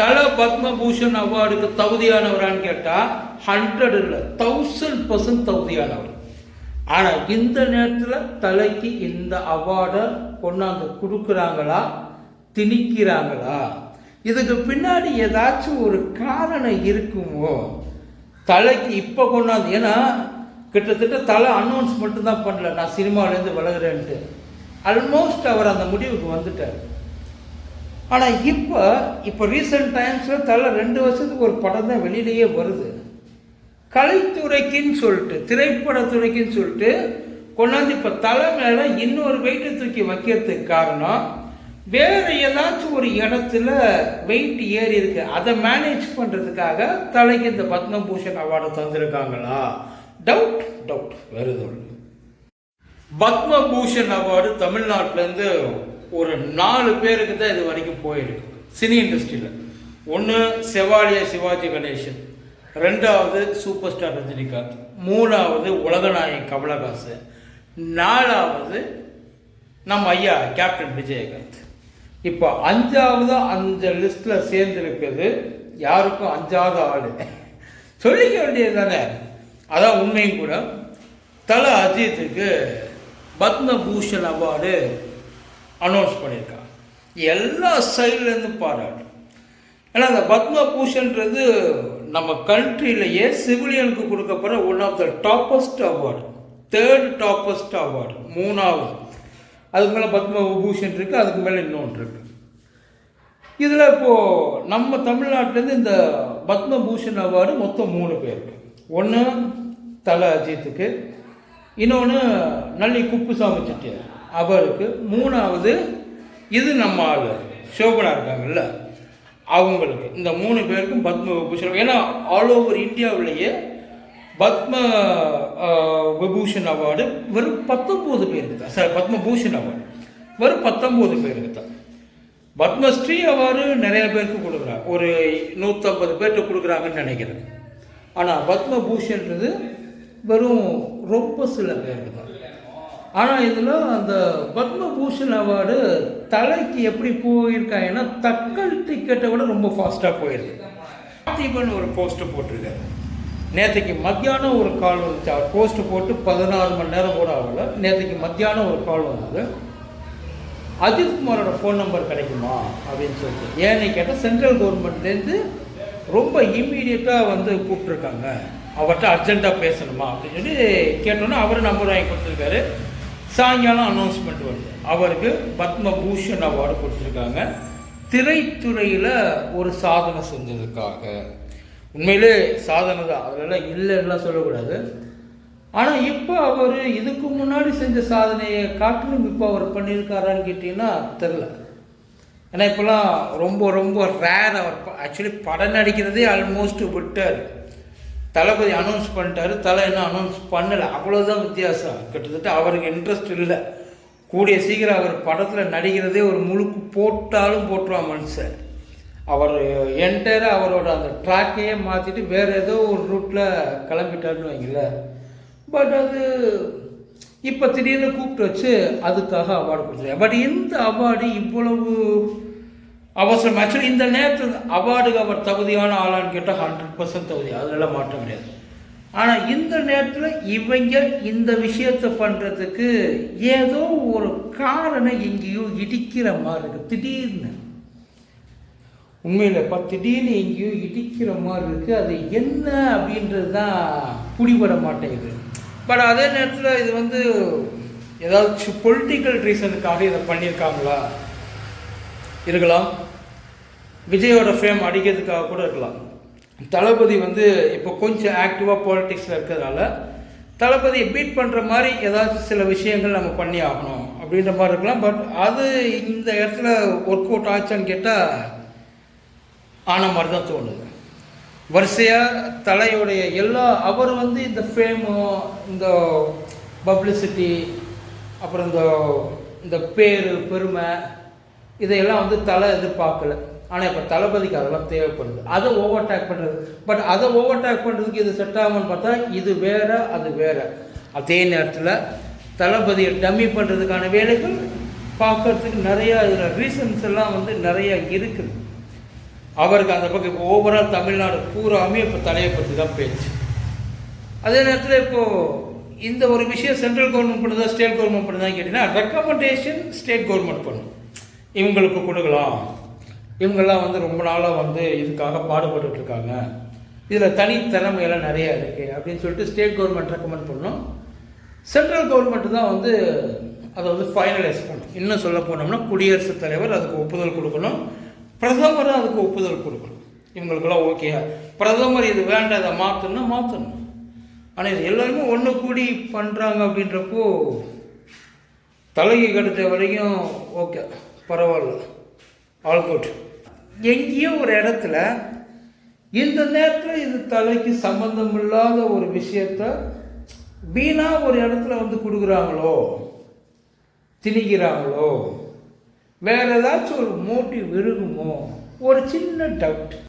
தல பத்மபூஷன் அவார்டுக்கு தகுதியானவரான்னு கேட்டால் ஹண்ட்ரட் இல்லை தௌசண்ட் பர்சன்ட் தகுதியானவர். ஆனால் இந்த நேரத்தில் தலைக்கு இந்த அவார்டை கொண்டாந்து கொடுக்குறாங்களா? திணிக்கிறாங்களா? இதுக்கு பின்னாடி ஏதாச்சும் ஒரு காரணம் இருக்குமோ? தலைக்கு இப்போ கொண்டாந்து ஏன்னா கிட்டத்தட்ட தலை அனௌன்ஸ் மட்டும்தான் பண்ணல. நான் சினிமாவிலேருந்து விலகுறேன்ட்டு. ஆல்மோஸ்ட் அவர் அந்த முடிவுக்கு வந்துட்டார். ஆனால் இப்போ இப்போ ரீசெண்ட் டைம்ஸில் தலை ரெண்டு வருஷத்துக்கு ஒரு படம் தான் வெளியிலேயே வருது. கலைத்துறைக்குன்னு சொல்லிட்டு திரைப்படத்துறைக்குன்னு சொல்லிட்டு கொண்டாந்து இப்போ தலை மேலே இன்னொரு வெயிட்டை தூக்கி வைக்கிறதுக்கு காரணம் வேறு ஏதாச்சும் ஒரு இடத்துல வெயிட் ஏறி இருக்கு. அதை மேனேஜ் பண்ணுறதுக்காக தலைக்கு இந்த பத்மபூஷன் அவார்டை தந்திருக்காங்களா? டவுட் டவுட் வருது பத்மபூஷன் அவார்டு தமிழ்நாட்டிலேருந்து ஒரு நாலு பேருக்கு தான் இது வரைக்கும் போயிருக்கு. சினி இண்டஸ்ட்ரியில். ஒன்று செவாலிய சிவாஜி கணேசன் ரெண்டாவது சூப்பர் ஸ்டார் ரஜினிகாந்த் மூணாவது உலகநாயகன் கமலஹாசன் நாலாவது நம்ம ஐயா கேப்டன் விஜயகாந்த். இப்போ அஞ்சாவது அந்த லிஸ்ட்டில் சேர்ந்துருக்குது யாருக்கும் அஞ்சாவது ஆள். சொல்லிக்க வேண்டியது தானே அதான் உண்மையும் கூட. தலை அஜித்துக்கு பத்மபூஷன் அவார்டு அனௌன்ஸ் பண்ணியிருக்காங்க. எல்லா சைட்லேருந்து பாராட்டு. ஏன்னா அந்த பத்மபூஷன்றது நம்ம கண்ட்ரிலேயே சிவிலியனுக்கு கொடுக்கப்படுற one of the toppest award third toppest award மூணாவது. அதுக்கு மேலே பத்மபூஷன் இருக்குது அதுக்கு மேலே இன்னொன்று இருக்குது இதில் இப்போது நம்ம தமிழ்நாட்டிலேருந்து இந்த பத்மபூஷன் அவார்டு மொத்தம் மூணு பேருக்கு. ஒன்று தல அஜித்துக்கு இன்னொன்று நல்லி குப்புசாமி செட்டியார் அவருக்கு மூணாவது இது நம்ம ஆள் சோபனா இருக்காங்கல்ல அவங்களுக்கு. இந்த மூணு பேருக்கும் பத்ம விபூஷன் ஏன்னா ஆல் ஓவர் இந்தியாவிலேயே பத்ம விபூஷன் அவார்டு வெறும் பத்தொம்போது பேருக்கு தான் சார் பத்மபூஷன் அவார்டு. வெறும் பத்தொம்போது பேருக்கு தான் பத்மஸ்ரீ அவார்டு நிறைய பேருக்கு கொடுக்குறாங்க. ஒரு நூற்றம்பது பேர்கிட்ட கொடுக்குறாங்கன்னு நினைக்கிறேன். ஆனால் பத்மபூஷன்றது வெறும் ரொம்ப சில பேருக்கு தான் ஆனால் இதில் அந்த பத்மபூஷன் அவார்டு தலைக்கு எப்படி போயிருக்காங்கன்னா தக்கல் டிக்கெட்டை விட ரொம்ப ஃபாஸ்ட்டாக போயிருக்கு பார்த்திபன் ஒரு போஸ்ட்டு போட்டிருக்காரு. நேற்றுக்கு மத்தியானம் ஒரு கால் வந்துச்சு. அவர் போஸ்ட்டு போட்டு பதினாறு மணி நேரம் கூட ஆகல. நேற்றுக்கு மத்தியானம் ஒரு கால் வந்தது. அஜித்குமாரோட ஃபோன் நம்பர் கிடைக்குமா? அப்படின்னு சொல்லிட்டு. ஏன்னு கேட்டால் சென்ட்ரல் கவர்மெண்ட்லேருந்து ரொம்ப இம்மீடியட்டாக வந்து கூப்பிட்ருக்காங்க அவர்கிட்ட அர்ஜென்ட்டாக பேசணுமா? அப்படின்னு சொல்லி கேட்டோன்னே அவர் நம்பர் வாங்கி கொடுத்துருக்காரு. சாயங்காலம் அனௌன்ஸ்மெண்ட் வருது. அவருக்கு பத்மபூஷன் அவார்டு கொடுத்துருக்காங்க. திரைத்துறையில் ஒரு சாதனை செஞ்சதுக்காக. உண்மையிலே சாதனை தான். அதெல்லாம் இல்லைன்னுலாம் சொல்லக்கூடாது. ஆனால் இப்போ அவர் இதுக்கு முன்னாடி செஞ்ச சாதனையை காட்டிலும் இப்போ அவர் பண்ணியிருக்காரான்னு கேட்டிங்கன்னா தெரில ஏன்னா இப்போலாம் ரொம்ப ரொம்ப ரேர் அவர் ஆக்சுவலி படம் நடிக்கிறதே ஆல்மோஸ்ட் விட்டார். தளபதி அனௌன்ஸ் பண்ணிட்டாரு தலை இன்னும் அனௌன்ஸ் பண்ணலை. அவ்வளோதான் வித்தியாசம். கிட்டத்தட்ட அவருக்கு இன்ட்ரெஸ்ட் இல்லை. கூடிய சீக்கிரம் அவர் படத்தில் நடிக்கிறதே ஒரு முழுக்கு போட்டாலும் போட்டுருவான் மனுஷன். அவர் என்டையராக அவரோட அந்த ட்ராக்கையே மாற்றிட்டு வேறு ஏதோ ஒரு ரூட்டில் கிளம்பிட்டாருன்னு வைங்கள பட் அது இப்போ திடீர்னு கூப்பிட்டு வச்சு அதுக்காக அவார்டு கொடுத்துருக்கேன் பட் இந்த அவார்டு இவ்வளவு அவசரம் ஆக்சுவலி இந்த நேரத்தில் அவார்டுக்கு அவர் தகுதியான ஆளான்னு கேட்டால் ஹண்ட்ரட் பர்சன்ட் தகுதி அதெல்லாம் மாற்றம் கிடையாது. ஆனால் இந்த நேரத்தில் இவங்க இந்த விஷயத்தை பண்ணுறதுக்கு ஏதோ ஒரு காரணம் எங்கேயோ இடிக்கிற மாதிரி இருக்குது திடீர்னு. உண்மையில் இப்போ திடீர்னு எங்கேயோ இடிக்கிற மாதிரி இருக்குது அது என்ன அப்படின்றது தான் புடிபட மாட்டேங்குது. பட் அதே நேரத்தில் இது வந்து ஏதாச்சும் பொலிட்டிக்கல் ரீசனுக்காக இதை பண்ணியிருக்காங்களா? இருக்கலாம். விஜயோட ஃபேம் அடிக்கிறதுக்காக கூட இருக்கலாம். தளபதி வந்து இப்போ கொஞ்சம் ஆக்டிவாக பாலிட்டிக்ஸில் இருக்கிறதுனால தளபதியை பீட் பண்ணுற மாதிரி ஏதாச்சும் சில விஷயங்கள் நம்ம பண்ணி ஆகணும் அப்படின்ற மாதிரி இருக்கலாம். பட் அது இந்த இடத்துல ஒர்க் அவுட் ஆச்சான்னு கேட்டால் ஆன மாதிரி தான் தோணுது. வரிசையாக தலையுடைய எல்லா அவர் வந்து இந்த ஃபேமு இந்த பப்ளிசிட்டி அப்புறம் இந்த இந்த பேர் பெருமை இதையெல்லாம் வந்து தலை எதிர்பார்க்கல. ஆனால் இப்போ தளபதிக்கு அதெல்லாம் தேவைப்படுது. அதை ஓவர் டேக் பண்ணுறது பட் அதை ஓவர் டேக் பண்ணுறதுக்கு இது செட் ஆகும்னு பார்த்தா இது வேற அது வேற. அதே நேரத்தில் தளபதியை டம்மி பண்ணுறதுக்கான வேலைகள் பார்க்கறதுக்கு நிறையா இதில் ரீசன்ஸ் எல்லாம் வந்து நிறையா இருக்குது அவருக்கு அந்த பக்கம் இப்போ ஓவரால் தமிழ்நாடு பூராமே இப்போ தலையை பற்றி தான் பேச்சு. அதே நேரத்தில் இப்போது இந்த ஒரு விஷயம் சென்ட்ரல் கவர்மெண்ட் பண்ணுதா ஸ்டேட் கவர்மெண்ட் பண்ணுதான்னு கேட்டிங்கன்னா ரெக்கமெண்டேஷன் ஸ்டேட் கவர்மெண்ட் பண்ணும். இவங்களுக்கு கொடுக்கலாம். இவங்கெல்லாம் வந்து ரொம்ப நாளாக வந்து இதுக்காக பாடுபட்டுருக்காங்க இருக்காங்க இதில் தனித்திறமையெல்லாம் நிறைய இருக்குது அப்படின்னு சொல்லிட்டு ஸ்டேட் கவர்மெண்ட் ரெக்கமெண்ட் பண்ணோம். சென்ட்ரல் கவர்மெண்ட் தான் வந்து அதை வந்து ஃபைனலைஸ் பண்ணும். இன்னும் சொல்ல போனோம்னா குடியரசுத் தலைவர் அதுக்கு ஒப்புதல் கொடுக்கணும். பிரதமரும் அதுக்கு ஒப்புதல் கொடுக்கணும். இவங்களுக்கெல்லாம் ஓகே பிரதமர் இது வேண்டாம் இதை மாற்றணும்னா மாற்றணும் ஆனால் இது எல்லாருமே ஒன்று கூடி பண்ணுறாங்க அப்படின்றப்போ தலைக்கு கெடுத்த வரைக்கும் ஓகே பரவாயில்ல. ஆல் குட் எங்கேயோ ஒரு இடத்துல இந்த நேரத்தில் இது தலைக்கு சம்மந்தம் இல்லாத ஒரு விஷயத்த வீணாக ஒரு இடத்துல வந்து கொடுக்குறாங்களோ? திணிக்கிறாங்களோ? வேறு ஏதாச்சும் ஒரு மோட்டிவ் இருக்குமோ? ஒரு சின்ன டவுட்